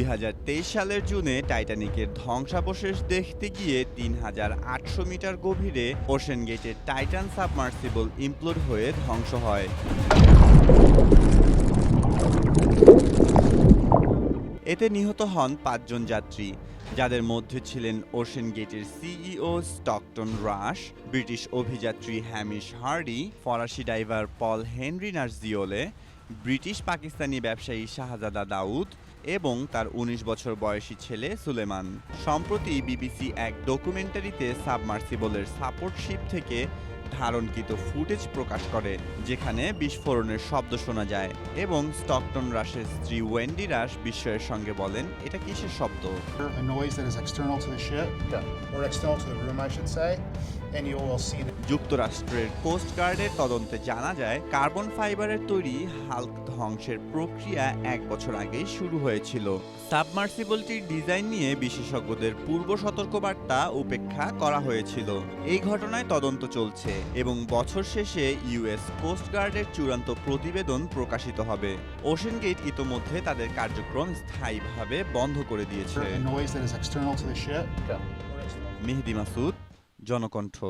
দুই হাজার তেইশ সালের জুনে টাইটানিকের ধ্বংসাবশেষ দেখতে গিয়ে তিন হাজার আটশো মিটার গভীরে ওশেন গেটের টাইটান সাবমার্সিবল ইমপ্লোড হয়ে ধ্বংস হয়। এতে নিহত হন পাঁচজন যাত্রী, যাদের মধ্যে ছিলেন ওশেন গেটের সিইও স্টকটন রাশ, ব্রিটিশ অভিযাত্রী হ্যামিশ হার্ডি, ফরাসি diver Paul Henri Nargeolet, British Pakistani ব্যবসায়ী শাহজাদা দাউদ এবং তার ১৯ বছর বয়সী ছেলে সুলেমান। সম্প্রতি বিবিসি এক ডকুমেন্টারিতে সাবমার্সিবলের সাপোর্টশিপ থেকে ধারণকৃত ফুটেজ প্রকাশ করে যেখানে বিস্ফোরণের শব্দ শোনা যায় এবং স্টকটন রাশের স্ত্রী ওয়েন্ডি রাশ বিস্ময়ের সঙ্গে বলেন এটা কিসের শব্দ? যুক্তরাষ্ট্রের কোস্ট গার্ডের তদন্তে জানা যায় কার্বন ফাইবারের তৈরি হাল্ক ধ্বংসের প্রক্রিয়া এক বছর আগেই শুরু হয়েছিল। সাবমার্সিবলটির ডিজাইন নিয়ে বিশেষজ্ঞদের পূর্ব সতর্কবার্তা উপেক্ষা করা হয়েছিল। এই ঘটনায় তদন্ত চলছে। এবং বছর শেষে ইউএস কোস্ট গার্ডের চূড়ান্ত প্রতিবেদন প্রকাশিত হবে। ওশেন গেট ইতোমধ্যে তাদের কার্যক্রম স্থায়ীভাবে বন্ধ করে দিয়েছে. মেহেদি মাসুদ জনকণ্ঠ।